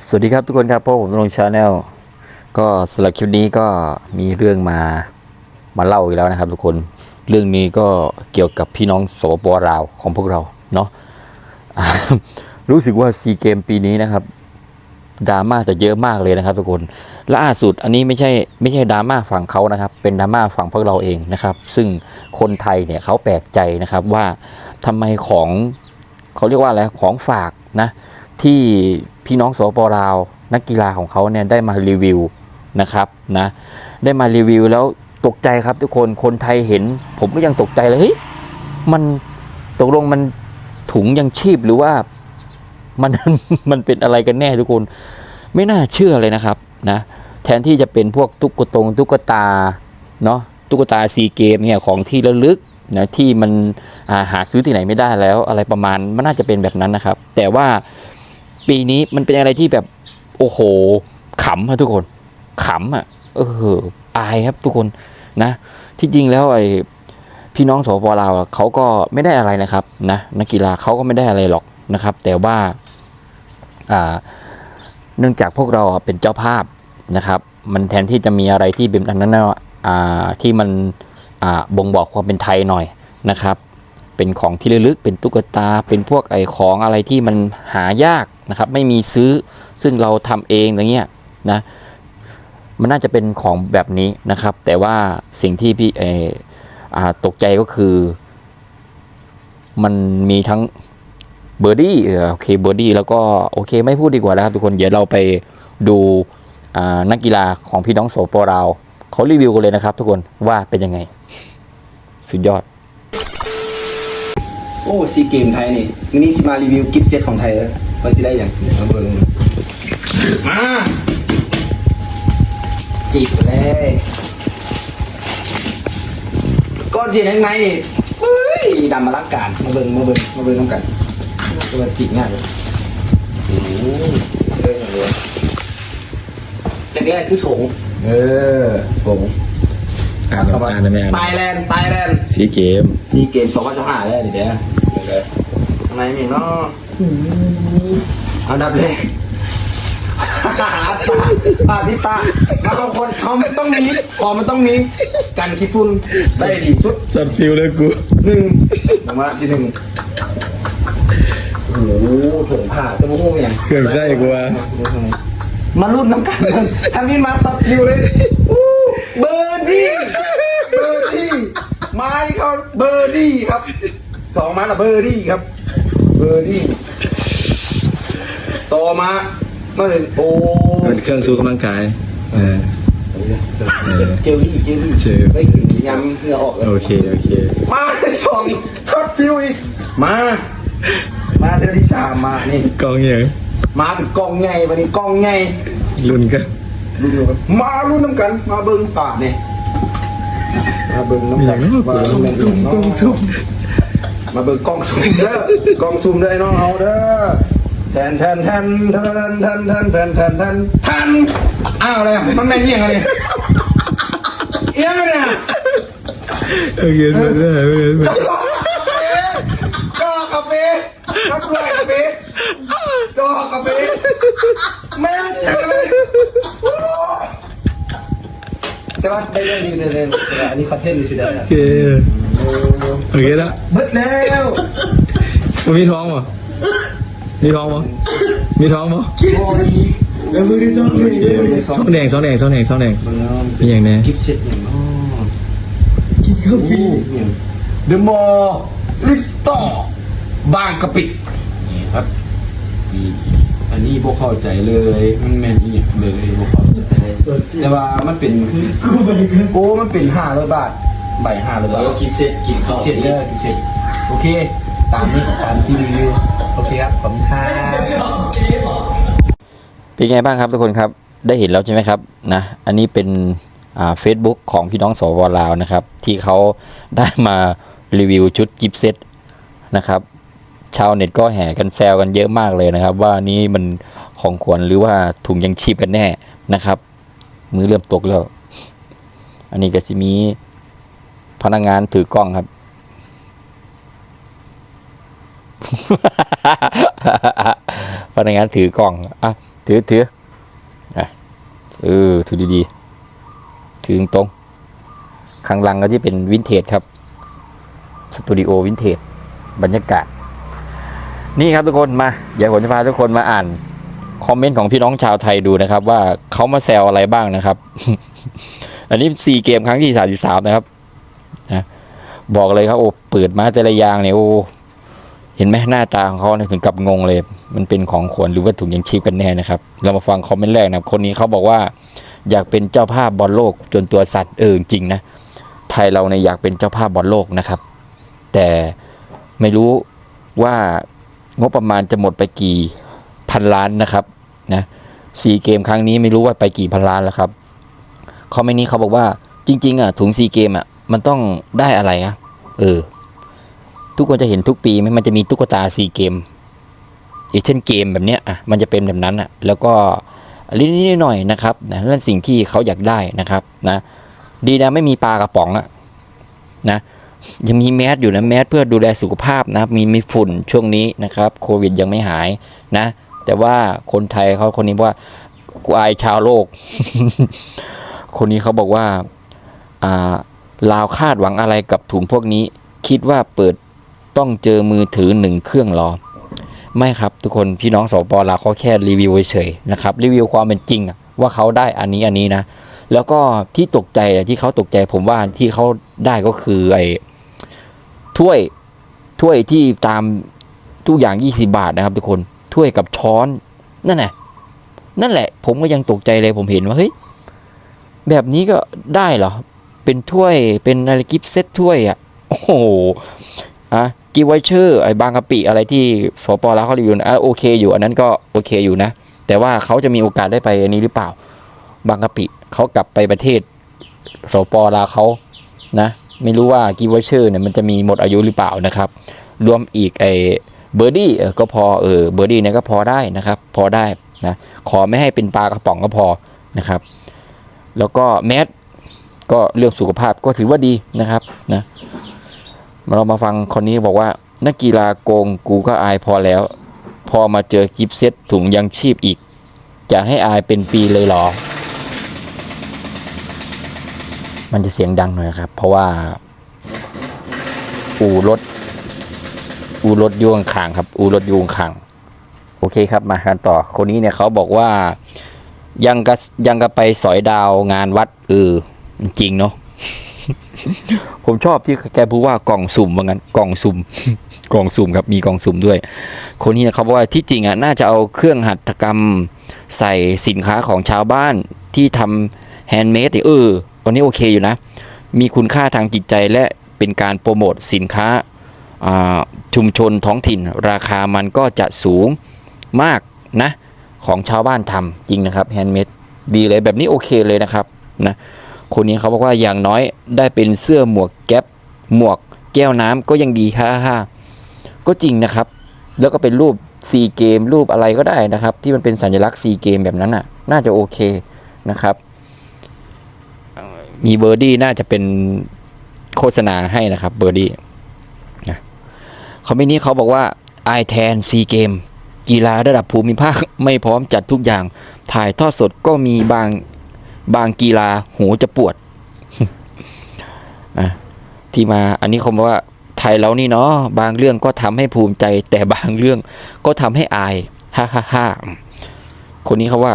สวัสดีครับทุกคนครับพวกผมลงชาแนลก็สำหรับคลิปนี้ก็มีเรื่องมามาเล่าอีกแล้วนะครับ ทุกคนเรื่องนี้ก็เกี่ยวกับพี่น้องสปปลาวของพวกเราเนาะรู้สึกว่าซีเกมปีนี้นะครับดราม่าจะเยอะมากเลยนะครับ ทุกคนล่าสุดอันนี้ไม่ใช่ไม่ใช่ดราม่าฝั่งเขานะครับ เป็นดราม่าฝั่งพวกเราเองนะครับ ซึ่งคนไทยเนี่ยเขาแปลกใจนะครับว่าทำไมของเขาเรียกว่าอะไรของฝากนะ ที่พี่น้องสปลาว นักกีฬาของเขาเนี่ยได้มารีวิวนะครับนะได้มารีวิวแล้วตกใจครับทุกคนคนไทยเห็น ผมก็ยังตกใจเลยเฮ้ยมันตกลงมันถุงยังชีพหรือว่ามันมันเป็นอะไรกันแน่ทุกคน ไม่น่าเชื่อเลยนะครับนะแทนที่จะเป็นพวกตุ๊กตงตุ๊กตาเนาะตุ๊กตาซีเกมเนี่ยของที่ระลึกนะที่มันาหาซื้อที่ไหนไม่ได้แล้ว อะไรประมาณมันน่าจะเป็นแบบนั้นนะครับ แต่ว่า ปีนี้มันเป็นอะไรที่แบบโอ้โหขำอะทุกคนขำอะเอออายครับทุกคนนะ ที่จริงแล้วไอ้พี่น้องสปปลาวเขาก็ไม่ได้อะไรนะครับนะนักกีฬาเขาก็ไม่ได้อะไรหรอกนะครับ แต่ว่าอ่าเนื่องจากพวกเราเป็นเจ้าภาพนะครับ มันแทนที่จะมีอะไรที่เป็นอันนั้นนะอ่าที่มันอ่าบ่งบอกความเป็นไทยหน่อยนะครับ เป็นของที่ระลึกเป็นตุ๊กตาเป็นพวกไอ้ของอะไรที่มันหายาก นะครับไม่มีซื้อซึ่งเราทำเองอย่างเงี้ยนะมันน่าจะเป็นของแบบนี้นะครับ แต่ว่าสิ่งที่พี่เออาตกใจก็คือ มันมีทั้งเบอร์ดี้โอเคเบอร์ดี้แล้วก็โอเคไม่พูดดีกว่าแล้วครับทุกคนเดี๋ยวเราไปดูนักกีฬาของพี่น้องโสปราวเขารีวิวกันเลยนะครับทุกคนว่าเป็นยังไง สุดยอด โอ้ซีเกมไทยนี่มินี่สิมารีวิวกิฟต์เซตของไทยแล้ว ว่าสิได้อย่างเอาเบิ่งมาจีบเลยก้อนจีนข้างในนี่เฮ้ยดำมาลักการมาเบิ่งมาเบิ่งมาเบิ่งน้ำกันตัวจีบง่ายเลยโอ้โหเรื่องอะไรแรกๆคือถงเออถงอ่านอ่านอ่านอ่านไทยแลนด์ไทยแลนด์สีเกมซีเกมสองพันสิบห้าได้เดี๋ยวเดี๋ยวทำไมมีเนาะเอาดับเลยป้าป้าพี่ป้ามาบางคนเขาไม่ต้องมีพอมันต้องมีกันขี้ฝุ่นได้ดีสุดสัตฟิลเลยกูหนึ่งผมว่าที่หนึ่งโอ้โหถุงผ้าจะมุ่งอย่างเครื่องใส่กูว่ามารุ่นน้ำกันเลยทำนี่มาซับอยู่เลยอู้เบอร์ดี้เบอร์ดี้มาที่เขาเบอร์ดี้ครับสองมาละเบอร์ดี้ครับ เบอร์ดี้ ต่อมาก็เป็นโอ้เป็นเครื่องสู้กำลังกายเออเจลลี่เจลลี่เจลไม่ยำเหงื่อออกเลยโอเคโอเค มาที่สองช็อตฟิวอีกมา มาเดือนที่สามมานี่กองอย่างมาเป็นกองไงวันนี้กองไงรุ่นกันรุ่นเดียวกันมารุ่นน้ำกัน มาเบิ้งป่าเนี่ยมาเบิ้งน้ำกันมาเบิ้งแมงสุ่มเนาะมาเบิ้งกล้องซุ่มเด้อกล้องซุ่มเด้อไอ้น้องเอาเด้อ แทนแทนแทนแทนแทนแทนแทนแทนแทนแทนอ้าวเลยมันแม่งเอียงอะไรเอียงอะไรเนี่ยโอเคไม่ได้ไม่ได้ก็กาแฟก็กล้วยกาแฟก็กาแฟแม่เจ๋งเลยแต่ว่าได้เรื่องดีเลยเลยแต่ว่าอันนี้คอนเทนต์ดีสิได้โอเคโอเคแล้วเบิดแล้วมีท้องป่ะ มีท้องป่ะมีท้องป่ะโอ้ยเดี๋ยวมือที่สองมือที่สองช่องแดงช่องแดงช่องแดงช่องแดงเป็นอย่างไงกิฟต์เซ็ตอย่างน้อกินข้าวฟรีเดอะมอลล์ลิฟต่อบางกะปินี่ครับนี่อันนี้พวกเข้าใจเลย มันแม่นอีกเลยพวกเข้าใจแต่ว่ามันเป็นโอ้มันเป็นห้าร้อยบาทใบห้าร้อยบาทกินเสร็จกินข้าวเสร็จแล้วเสร็จโอเค ตามนี้ตามที่รีวิว โอเคครับขอบคุณครับเป็นไงบ้างครับทุกคนครับได้เห็นแล้วใช่ไหมครับนะอันนี้เป็นเฟซบุ๊กของพี่น้องสวลาวนะครับ ที่เขาได้มารีวิวชุดกิฟต์เซตนะครับ ชาวเน็ตก็แห่กันแซวกันเยอะมากเลยนะครับ ว่านี่มันของขวัญหรือว่าถุงยังชีพกันแน่นะครับ มือเริ่มตกแล้ว อันนี้ก็สิมีพนักงานถือกล้องครับ โพนักงานถือกล่องอะถือถืออะเออถือดีๆถือตรงข้างหลังก็ที่เป็นวินเทจครับสตูดิโอวินเทจบรรยากาศ นี่ครับทุกคนมาเดี๋ยวผมจะพาทุกคนมาอ่านคอมเมนต์ของพี่น้องชาวไทยดูนะครับ ว่าเขามาแซวอะไรบ้างนะครับ อันนี้ซีเกมครั้งที่สามสามนะครับนะบอกเลยครับโอ้เปิดมาแต่ละอย่างเนี่ยโอ้ ห็นไหมหน้าตาของเขาเนี่ยถึงกับงงเลย มันเป็นของขวัญหรือว่าถุงยังชีพกันแน่นะครับ เรามาฟังคอมเมนต์แรกนะครับคนนี้เขาบอกว่าอยากเป็นเจ้าภาพบอลโลกจนตัวสัตว์เออจริงนะไทยเราเนี่ยอยากเป็นเจ้าภาพบอลโลกนะครับ แต่ไม่รู้ว่างบประมาณจะหมดไปกี่พันล้านนะครับนะซีเกมครั้งนี้ไม่รู้ว่าไปกี่พันล้านแล้วครับคอมเมนต์นี้เขาบอกว่าจริง ๆอะถุงซีเกมอะมันต้องได้อะไรอะเออ ทุกคนจะเห็นทุกปีไหมมันจะมีตุ๊กตาซีเกมเอเช่นเกมแบบเนี้ยอะมันจะเป็นแบบนั้นอะแล้วก็นิดๆหน่อยนะครับนะนั่นสิ่งที่เขาอยากได้นะครับนะดีนะไม่มีปลากระป๋องอะนะยังมีแมสอยู่นะแมสเพื่อดูแลสุขภาพนะมีมีฝุ่นช่วงนี้นะครับโควิดยังไม่หายนะ แต่ว่าคนไทยเขาคนนี้ว่ากูอายชาวโลก คนนี้เขาบอกว่าอ่าลาวคาดหวังอะไรกับถุงพวกนี้ คิดว่าเปิด ต้องเจอมือถือหนึ่งเครื่องรอไม่ครับทุกคนพี่น้องสปลาวเขาแค่รีวิวเฉยๆนะครับรีวิวความเป็นจริงว่าเขาได้อันนี้อันนี้นะ แล้วก็ที่ตกใจที่เขาตกใจผมว่าที่เขาได้ก็คือไอ้ถ้วยถ้วยที่ตามทุกอย่าง 20 บาทนะครับทุกคนถ้วยกับช้อนนั่นแหละนั่นแหละ ผมก็ยังตกใจเลยผมเห็นว่าเฮ้ยแบบนี้ก็ได้เหรอ เป็นถ้วยเป็นอะไรกิฟต์เซตถ้วยอะ โอ้โหอะ กิฟต์ไวเชอร์ไอ้บางกะปิอะไรที่สปอลาวเขารีวิวนะอะโอเคอยู่อันนั้นก็โอเคอยู่นะ แต่ว่าเขาจะมีโอกาสได้ไปอันนี้หรือเปล่า บางกะปิเขากลับไปประเทศสปอลาวเขานะ ไม่รู้ว่ากีวเชอร์เนี่ยมันจะมีหมดอายุหรือเปล่านะครับ รวมอีกไอ้เบอร์ดี้ก็พอเออเบอร์ดี้เนี่ยก็พอได้นะครับ พอได้นะขอไม่ให้เป็นปลากระป๋องก็พอนะครับ แล้วก็แมสก็เรื่องสุขภาพก็ถือว่าดีนะครับนะ เรามาฟังคนนี้บอกว่า นักกีฬาโกงกูก็อายพอแล้ว พอมาเจอกิฟเซตถุงยังชีพอีก จะให้อายเป็นปีเลยหรอ มันจะเสียงดังหน่อยนะครับ เพราะว่า อู่รถ อู่รถยวงขางครับ อู่รถยวงขางโอเคครับมากันต่อ คนนี้เนี่ยเขาบอกว่ายังกะยังกะไปสอยดาวงานวัดเออจริงเนาะ ผมชอบที่แกพูดว่ากล่องสุ่มว่างั้นกล่องสุ่มกล่องสุ่มครับมีกล่องสุ่มด้วย คนนี้เขาบอกว่าที่จริงอะน่าจะเอาเครื่องหัตถกรรมใส่สินค้าของชาวบ้านที่ทำแฮนด์เมดเออวันนี้โอเคอยู่นะ มีคุณค่าทางจิตใจและเป็นการโปรโมทสินค้าอ่าชุมชนท้องถิ่น ราคามันก็จะสูงมากนะ ของชาวบ้านทำจริงนะครับแฮนด์เมดดีเลยแบบนี้โอเคเลยนะครับนะ คนนี้เขาบอกว่าอย่างน้อยได้เป็นเสื้อหมวกแก๊ปหมวกแก้วน้ำก็ยังดีฮ่าฮ่าก็จริงนะครับ แล้วก็เป็นรูปซีเกมรูปอะไรก็ได้นะครับ ที่มันเป็นสัญลักษณ์ซีเกมแบบนั้นน่ะ น่าจะโอเคนะครับ มีเบอร์ดี้น่าจะเป็นโฆษณาให้นะครับเบอร์ดี้นะคอมเมนต์นี้เขาบอกว่า i แทนซีเกมกีฬาระดับภูมิภาคไม่พร้อมจัดทุกอย่าง ถ่ายทอดสดก็มีบาง บางกีฬาหูจะปวดที่มาอันนี้เขาบอกว่าไทยเรานี่เนาะบางเรื่องก็ทำให้ภูมิใจ แต่บางเรื่องก็ทำให้อายฮ่าฮ่าฮ่าคนนี้เขาว่า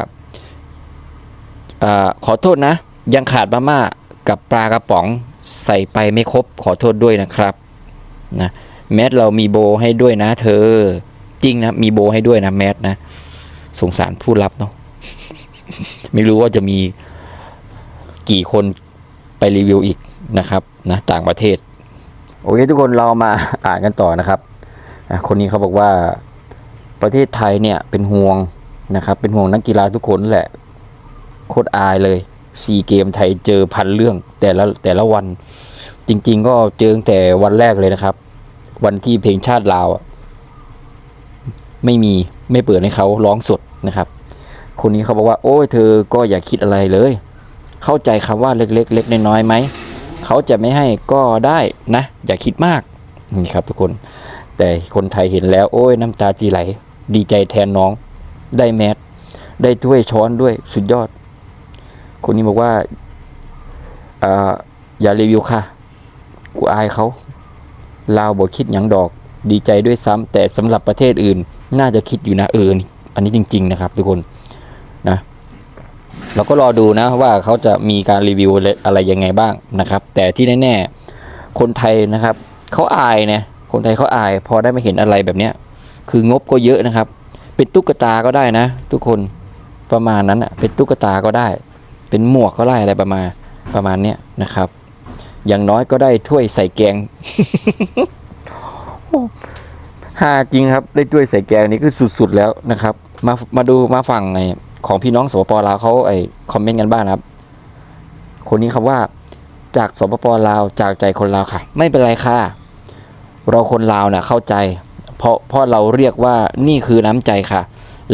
อขอโทษนะ ยังขาดมาม่ากับปลากระป๋องใส่ไปไม่ครบขอโทษด้วยนะครับนะแมสเรามีโบให้ด้วยนะ เธอ จริงนะมีโบให้ด้วยนะแมสนะสงสารผู้รับเนาะไม่รู้ว่าจะมี กี่คนไปรีวิวอีกนะครับนะต่างประเทศ โอเคทุกคนเรามาอ่านกันต่อนะครับ คนนี้เขาบอกว่าประเทศไทยเนี่ยเป็นห่วงนะครับ เป็นห่วงนักกีฬาทุกคนแหละโคตรอายเลยซีเกมไทยเจอพันเรื่องแต่ละแต่ละวัน จริง ๆ ก็เจอตั้งแต่วันแรกเลยนะครับ วันที่เพลงชาติลาวไม่มีไม่เปิดให้เขาร้องสดนะครับ คนนี้เขาบอกว่า โอ้ยเธอก็อย่าคิดอะไรเลย เข้าใจคำว่าเล็กๆเล็กน้อยๆไหมเขาจะไม่ให้ก็ได้นะ อย่าคิดมากนี่ครับทุกคน แต่คนไทยเห็นแล้วโอ้ยน้ำตาจีไหล ดีใจแทนน้อง ได้แมสได้ถ้วยช้อนด้วยสุดยอด คนนี้บอกว่าอาอย่ารีวิวค่ะ กูอายเขาลาวบอกคิดหยังดอก ดีใจด้วยซ้ำแต่สำหรับประเทศอื่น น่าจะคิดอยู่นะเอออันนี้จริง ๆ นะครับ ทุกคน เราก็รอดูนะว่าเขาจะมีการรีวิวอะไรยังไงบ้างนะครับ แต่ที่แน่ๆคนไทยนะครับเขาอายนะคนไทยเขาอาย พอได้มาเห็นอะไรแบบเนี้ยคืองบก็เยอะนะครับ เป็นตุ๊กตาก็ได้นะ ทุกคนประมาณนั้นอะเป็นตุ๊กตาก็ได้ เป็นหมวกก็ได้อะไรประมาณประมาณเนี้ยนะครับ อย่างน้อยก็ได้ถ้วยใส่แกงฮาจริงครับได้ถ้วยใส่แกงนี่คือสุดๆแล้วนะครับ มามาดูมาฟังไอ ของพี่น้องสปปลาวเขาไอคอมเมนต์กันบ้างนะครับ คนนี้ครับว่า จากสปปลาวจากใจคนลาวค่ะ ไม่เป็นไรค่ะ เราคนลาวน่ะเข้าใจ เพราะเพราะเราเรียกว่านี่คือน้ำใจค่ะ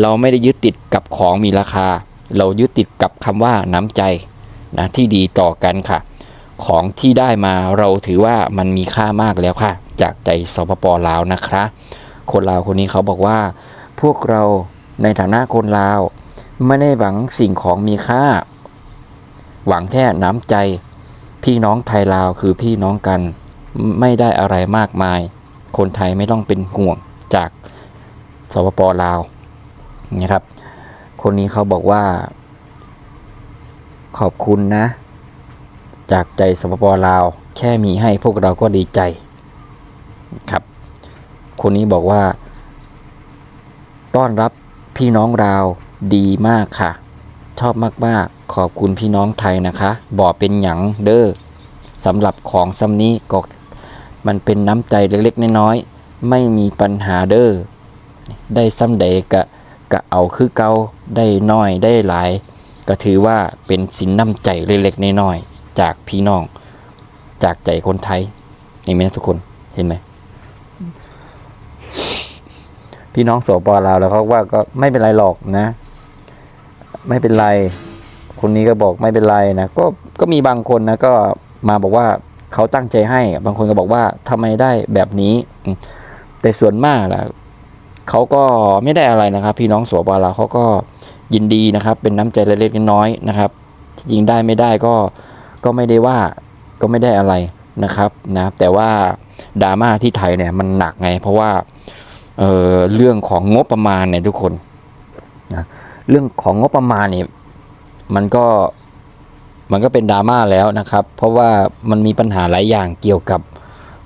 เราไม่ได้ยึดติดกับของมีราคา เรายึดติดกับคำว่าน้ำใจนะที่ดีต่อกันค่ะ ของที่ได้มาเราถือว่ามันมีค่ามากแล้วค่ะ จากใจสปปลาวนะคะ คนลาวคนนี้เขาบอกว่า พวกเราในฐานะคนลาว ไม่ได้หวังสิ่งของมีค่า หวังแค่น้ำใจ พี่น้องไทยลาวคือพี่น้องกัน ไม่ได้อะไรมากมาย คนไทยไม่ต้องเป็นห่วงจากสปปลาวนะครับ คนนี้เขาบอกว่า ขอบคุณนะ จากใจสปปลาว แค่มีให้พวกเราก็ดีใจครับ คนนี้บอกว่า ต้อนรับพี่น้องราว ดีมากค่ะ ชอบมากๆ ขอบคุณพี่น้องไทยนะคะบอเป็นหยังเด้อสำหรับของซ้ำนี้ก็มันเป็นน้ำใจเล็กๆ น้อยๆ ไม่มีปัญหาเด้อ ได้ซ้ำใดกะกะเอาคือเกาได้น้อยได้หลาย ก็ถือว่าเป็นสินน้ำใจเล็กๆ น้อยๆ จากพี่น้อง จากใจคนไทยเห็นไหมทุกคนเห็นไหมพี่น้องโสปลาวแล้วเขาว่าก็ไม่เป็นไรหรอกนะ ไม่เป็นไร คนนี้ก็บอกไม่เป็นไรนะ ก็ก็มีบางคนนะก็มาบอกว่าเขาตั้งใจให้ บางคนก็บอกว่าทำไมได้แบบนี้ แต่ส่วนมากนะเขาก็ไม่ได้อะไรนะครับ พี่น้องโสปอลาเขาก็ยินดีนะครับ เป็นน้ำใจเล็กๆน้อยๆนะครับที่จริงได้ไม่ได้ก็ก็ไม่ได้ว่าก็ไม่ได้อะไรนะครับนะแต่ว่าดราม่าที่ไทยเนี่ยมันหนักไง เพราะว่าเอ่อเรื่องของงบประมาณเนี่ยทุกคนนะ เรื่องของงบประมาณเนี่ยมันก็มันก็เป็นดราม่าแล้วนะครับ เพราะว่ามันมีปัญหาหลายอย่างเกี่ยวกับ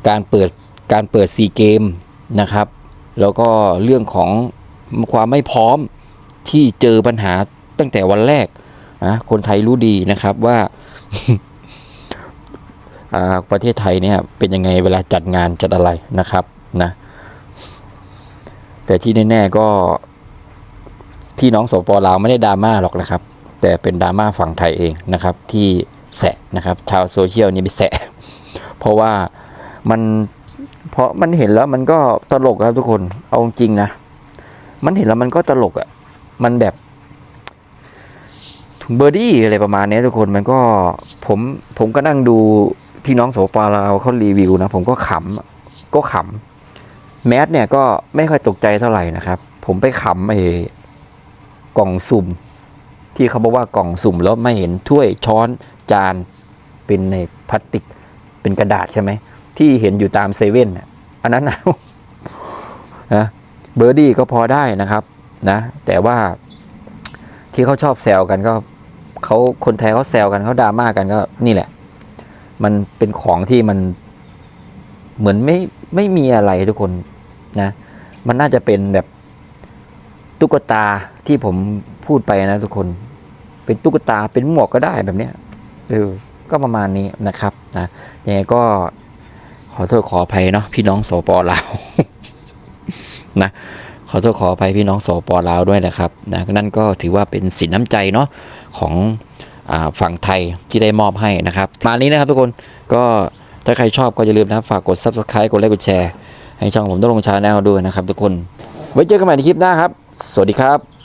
การเปิดการเปิดซีเกมนะครับ แล้วก็เรื่องของความไม่พร้อมที่เจอปัญหาตั้งแต่วันแรกนะคนไทยรู้ดีนะครับว่าอ่าประเทศไทยเนี่ยเป็นยังไงเวลาจัดงานจัดอะไรนะครับนะแต่ที่แน่ๆก็ พี่น้องสปลาวไม่ได้ดราม่าหรอกนะครับ แต่เป็นดราม่าฝั่งไทยเองนะครับ ที่แสะนะครับ ชาวโซเชียลนี่ไปแสะ เพราะว่ามันเพราะมันเห็นแล้วมันก็ตลกครับทุกคนเอาจริงนะ มันเห็นแล้วมันก็ตลกอะ่ะ มันแบบเบอร์ดี้อะไรประมาณนี้ทุกคนมันก็ผมผมก็นั่งดูพี่น้องโสปาลาวเขารีวิวนะ ผมก็ขำก็ขำแมสเนี่ยก็ไม่ค่อยตกใจเท่าไหร่นะครับ ผมไปขำไอ้ กล่องสุ่ม ที่เขาบอกว่ากล่องสุ่มแล้วไม่เห็นถ้วยช้อนจานเป็นในพลาสติกเป็นกระดาษใช่ไหมที่เห็นอยู่ตามเซเว่นอันนั้นนะนะเบอร์ดี้ก็พอได้นะครับนะแต่ว่าที่เขาชอบแซวกันก็เขาคนไทยเขาแซวกันเขาดราม่ากันก็นี่แหละ มันเป็นของที่มันเหมือนไม่ไม่มีอะไรทุกคนนะ มันน่าจะเป็นแบบตุ๊กตา ที่ผมพูดไปนะทุกคน เป็นตุ๊กตาเป็นหมวกก็ได้แบบเนี้ยเออก็ประมาณนี้นะครับนะยังไงก็ขอโทษขออภัยเนาะพี่น้องสปลาวนะขอโทษขออภัยพี่น้องสปลาวด้วยนะครับนะนั่นก็ถือว่าเป็นสินน้ำใจเนาะของฝั่งไทยที่ได้มอบให้นะครับมานี้นะครับทุกคนก็ถ้าใครชอบก็อย่าลืมนะฝากกด subscribe กดไลค์กดแชร์ให้ช่องผมต้องลงชาแนลด้วยนะครับทุกคน ไว้เจอกันใหม่ในคลิปหน้าครับ สวัสดีครับ